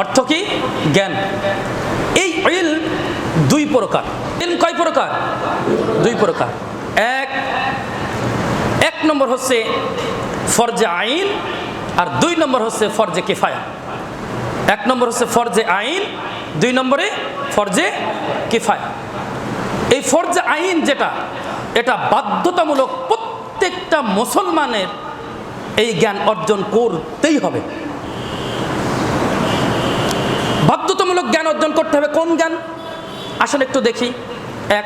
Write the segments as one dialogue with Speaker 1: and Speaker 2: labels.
Speaker 1: অর্থ কি? জ্ঞান। এই ইল দুই প্রকার। ইল কয় প্রকার? দুই প্রকার। এক এক নম্বর হচ্ছে ফরজে আইন আর দুই নম্বর হচ্ছে ফরজে কিফায়া। এক নম্বর হচ্ছে ফরজে আইন, দুই নম্বরে ফরজে কিফায়া। এই ফরজে আইন যেটা, এটা বাধ্যতামূলক প্রত্যেকটা মুসলমানের এই জ্ঞান অর্জন করতেই হবে বাধ্যতামূলক জ্ঞান অর্জন করতে হবে। কোন জ্ঞান? আসলে একটু দেখি। এক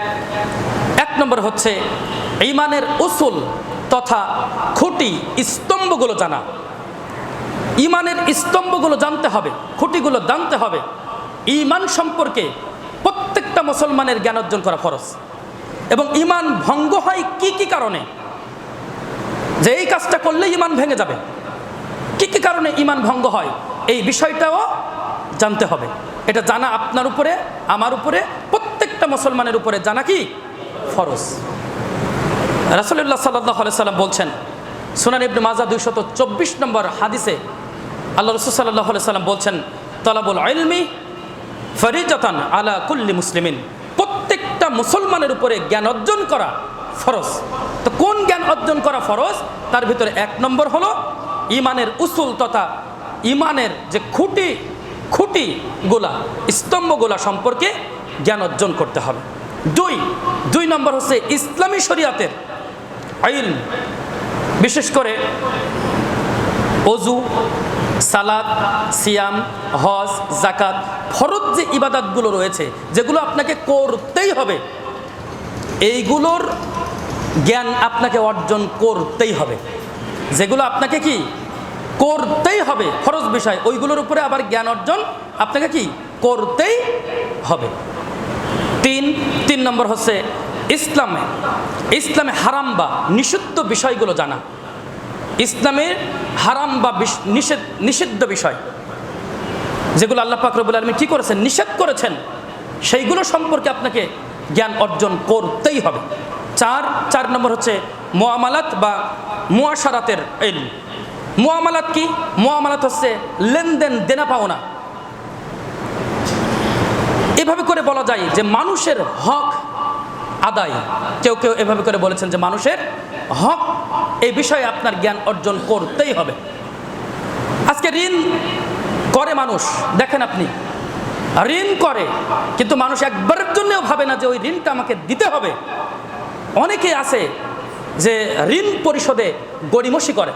Speaker 1: এক নম্বর হচ্ছে ইমানের উসুল তথা খুঁটি স্তম্ভগুলো জানা। ইমানের স্তম্ভগুলো জানতে হবে, খুঁটিগুলো জানতে হবে। ইমান সম্পর্কে প্রত্যেকটা মুসলমানের জ্ঞান অর্জন করা ফরজ। এবং ইমান ভঙ্গ হয় কি কি কারণে? যে এই কাজটা করলে ইমান ভেঙে যাবে। কি কি কারণে ইমান ভঙ্গ হয়? এই বিষয়টাও জানতে হবে। এটা জানা আপনার উপরে, আমার উপরে, প্রত্যেকটা মুসলমানের উপরে। জানা কি? ফরজ। রাসুল্লাহ সাল্লাহ সাল্লাম বলছেন, সুনান ইবনে মাজা দুইশত চব্বিশ নম্বর হাদিসে আল্লাহ রসুল সাল্লাহ সাল্লাম বলছেন, তলাবুল আলমি ফরিজতান আলা কুল্লি মুসলিমিন। প্রত্যেকটা মুসলমানের উপরে জ্ঞান অর্জন করা ফরজ। তো কোন জ্ঞান অর্জন করা ফরজ? তার ভিতরে এক নম্বর হলো, ইমানের উসুল তথা ইমানের যে খুঁটি খুঁটি গোলা স্তম্ভগুলা সম্পর্কে জ্ঞান অর্জন করতে হবে। দুই দুই নম্বর হচ্ছে ইসলামী শরিয়াতের আইন, বিশেষ করে অজু সালাদ সিয়াম, হজ জাকাত ফরজ যে ইবাদাতগুলো রয়েছে, যেগুলো আপনাকে করতেই হবে, এইগুলোর জ্ঞান আপনাকে অর্জন করতেই হবে। যেগুলো আপনাকে কি? করতেই হবে। ফরজ বিষয়। ওইগুলোর উপরে আবার জ্ঞান অর্জন আপনাকে কি? করতেই হবে। তিন তিন নম্বর হচ্ছে ইসলামে ইসলামে হারাম বা নিষিদ্ধ বিষয়গুলো জানা। ইসলামের হারাম বা নিষেধ, নিষিদ্ধ বিষয়। যেগুলো আল্লাহ পাকরবুল আলমী কী করেছেন? নিষেধ করেছেন। সেইগুলো সম্পর্কে আপনাকে জ্ঞান অর্জন করতেই হবে। চার চার নম্বর হচ্ছে মোয়ামালাত বা মোয়াশারাতের এল মোয়ামালাত কি? মোয়ামালাত হচ্ছে লেনদেন দেনা পাওনা। এভাবে করে বলা যায় যে মানুষের হক আদায়। কেউ কেউ এভাবে করে বলেছেন যে মানুষের হক এই বিষয়ে আপনার জ্ঞান অর্জন করতেই হবে। আজকে ঋণ করে মানুষ, দেখেন আপনি। ঋণ করে, কিন্তু মানুষ একবারের জন্যও ভাবে না যে ওই ঋণটা আমাকে দিতে হবে। অনেকে আছে যে ঋণ পরিশোধে গড়িমসি করে।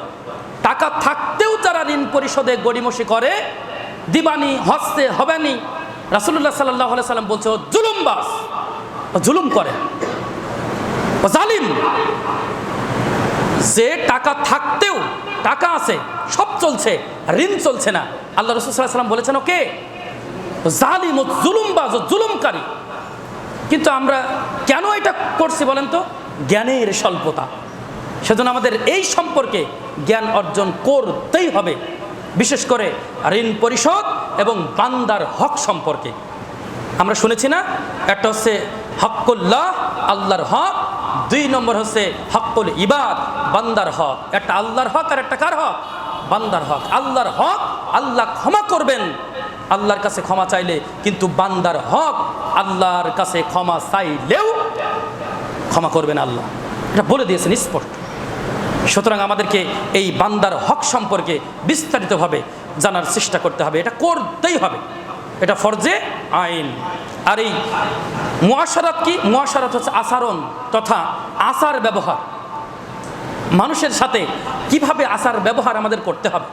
Speaker 1: টাকা থাকতেও যারা ঋণ পরিশোধে গড়িমসি করে। দিবানি, হস্তে, হবেনি। রাসুল্লাহ সাল্লাহ সাল্লাম বলছে, ও জুলুমবাস ও জুলুম করে, ও জালিম। যে টাকা থাকতেও টাকা আছে, সব চলছে, ঋণ চলছে না। আল্লাহ রসুল সাল্লাম বলেছেন ওকে জালিম, ও জুলুমবাজ, ও জুলুমকারী। কিন্তু আমরা কেন এটা করছি বলেন তো? জ্ঞানের স্বল্পতা। সেজন্য আমাদের এই সম্পর্কে জ্ঞান অর্জন করতেই হবে, বিশেষ করে ঋণ পরিশোধ এবং বান্দার হক সম্পর্কে। আমরা শুনেছি না? একটা হচ্ছে হকুল্লাহ আল্লাহর হক। দুই নম্বর হচ্ছে হকুল ইবাদ, বান্দার হক। একটা আল্লাহর হক আর একটা কার হক? বান্দার হক। আল্লাহর হক, আল্লাহ ক্ষমা করবেন। আল্লাহর কাছে ক্ষমা চাইলে কিন্তু বান্দার হক আল্লাহর কাছে ক্ষমা চাইলেও ক্ষমা করবেন আল্লাহ। এটা বলে দিয়েছেন স্পষ্ট। সুতরাং আমাদেরকে এই বান্দার হক সম্পর্কে বিস্তারিতভাবে জানার চেষ্টা করতে হবে। এটা করতেই হবে। এটা ফরজে আইন। আর এই মহাসারাত কি? মহাসারাত হচ্ছে আচরণ তথা আচার ব্যবহার। মানুষের সাথে কীভাবে আচার ব্যবহার আমাদের করতে হবে?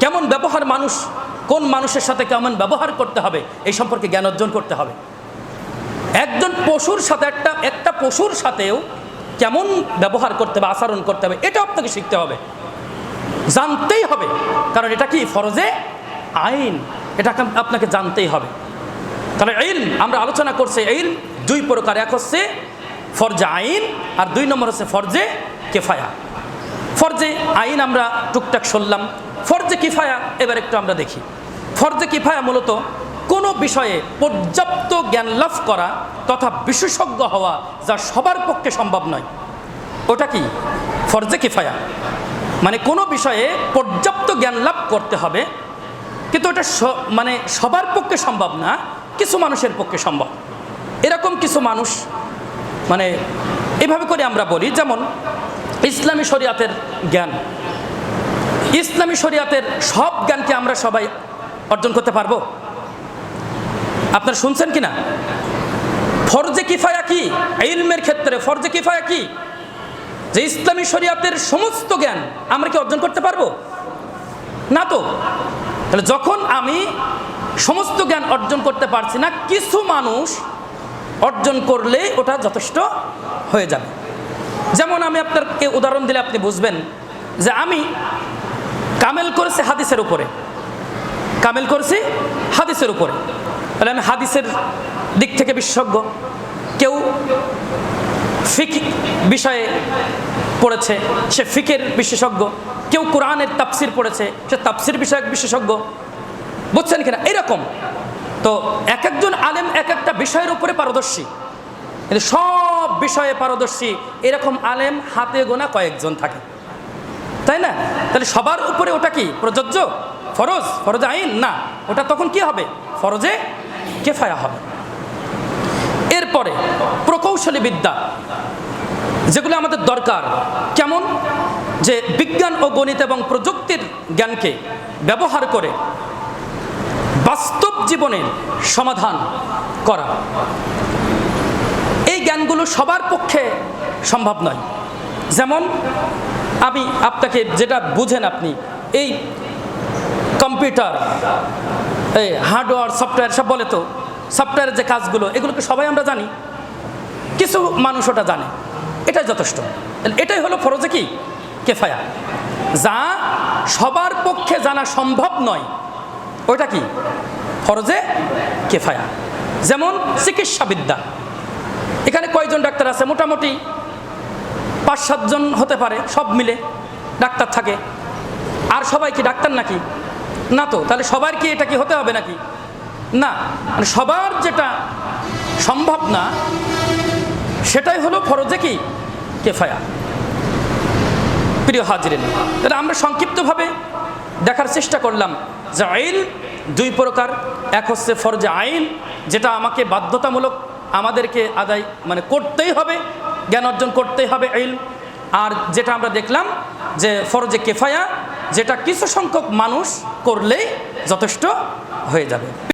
Speaker 1: কেমন ব্যবহার মানুষ, কোন মানুষের সাথে কেমন ব্যবহার করতে হবে, এই সম্পর্কে জ্ঞান অর্জন করতে হবে। একজন পশুর সাথে একটা একটা পশুর সাথেও কেমন ব্যবহার করতে হবে, আচরণ করতে হবে, এটা আপনাকে শিখতে হবে। জানতেই হবে, কারণ এটা কি, ফরজে আইন? এটা আপনাকে জানতেই হবে। তাহলে আইন আমরা আলোচনা করছি আইন দুই প্রকার, এক হচ্ছে ফরজে আইন, আর দুই নম্বর হচ্ছে ফরজে কেফায়া। ফরজে আইন আমরা টুকটাক শুনলাম। ফরজে কিফায়া, এবার একটু আমরা দেখি। ফরজে কিফায়া মূলত কোনো বিষয়ে পর্যাপ্ত জ্ঞান লাভ করা তথা বিশেষজ্ঞ হওয়া যা সবার পক্ষে সম্ভব নয়। ওটা কি? ফরজে কিফায়া। মানে কোনো বিষয়ে পর্যাপ্ত জ্ঞান লাভ করতে হবে, কিন্তু ওটা মানে সবার পক্ষে সম্ভব না, কিছু মানুষের পক্ষে সম্ভব। এরকম কিছু মানুষ মানে এভাবে করে আমরা বলি, যেমন ইসলামী শরিয়াতের জ্ঞান। ইসলামী শরিয়াতের সব জ্ঞানকে আমরা সবাই অর্জন করতে পারব? আপনারা শুনছেন কি না ফরজে কিফায়া কি? ইলমের ক্ষেত্রে ফরজে কিফায়া কি? যে ইসলামী শরিয়াতের সমস্ত জ্ঞান আমরা কি অর্জন করতে পারব? না তো। তাহলে যখন আমি সমস্ত জ্ঞান অর্জন করতে পারছি না, কিছু মানুষ অর্জন করলে ওটা যথেষ্ট হয়ে যাবে। যেমন আমি আপনাকে উদাহরণ দিলে আপনি বুঝবেন যে আমি কামেল করেছি হাদিসের উপরে। কামেল করেছি হাদিসের উপরে। তাহলে আমি হাদিসের দিক থেকে বিশেষজ্ঞ। কেউ ফিক বিষয়ে পড়েছে, সে ফিকের বিশেষজ্ঞ। কেউ কোরআনের তাপসির পড়েছে, সে তাপসির বিষয়ক বিশেষজ্ঞ। বুঝছেন কিনা? এরকম। তো এক একজন আলেম এক একটা বিষয়ের উপরে পারদর্শী। কিন্তু সব বিষয়ে পারদর্শী। এরকম আলেম হাতে গোনা কয়েকজন থাকে। তাই না? তাহলে সবার উপরে ওটা কি? প্রযোজ্য? ফরজ? ফরজ আইন? না। ওটা তখন কি হবে? ফরজে কেফায়া হবে। এরপরে প্রকৌশলী বিদ্যা যেগুলো আমাদের দরকার। কেমন? যে বিজ্ঞান ও গণিত এবং প্রযুক্তির জ্ঞানকে ব্যবহার করে বাস্তব জীবনের সমাধান করা। এই জ্ঞানগুলো সবার পক্ষে সম্ভব নয়। যেমন, আমি আপনাকে যেটা বুঝেন আপনি, এই কম্পিউটার এই হার্ডওয়্যার সফটওয়্যার সব বলে তো। সফটওয়্যারের যে কাজগুলো এগুলোকে সবাই আমরা জানি? কিছু মানুষ ওটা জানে। এটাই যথেষ্ট। এটাই হলো ফরজে কি? কেফায়া। যা সবার পক্ষে জানা সম্ভব নয়, ওইটা কি? ফরজে কেফায়া। যেমন চিকিৎসাবিদ্যা। এখানে কয়জন ডাক্তার আছে? মোটামুটি পাঁচ সাতজন হতে পারে, সব মিলে ডাক্তার থাকে। আর সবাই কি ডাক্তার নাকি? না তো, তাহলে সবার কি এটা কি হতে হবে নাকি? না মানে সবার যেটা সম্ভব না, সেটাই হলো ফরজে কি? কেফায়া। প্রিয় হাজরিন, তাহলে আমরা সংক্ষিপ্তভাবে দেখার চেষ্টা করলাম যে আইন দুই প্রকার। এক হচ্ছে ফরজে আইন, যেটা আমাকে বাধ্যতামূলক আমাদেরকে আদায় মানে করতেই হবে, জ্ঞান অর্জন করতেই হবে আইন। আর যেটা আমরা দেখলাম যে ফরজে কেফায়া যেটা কিছু সংখ্যক মানুষ করলেই যথেষ্ট হয়ে যাবে।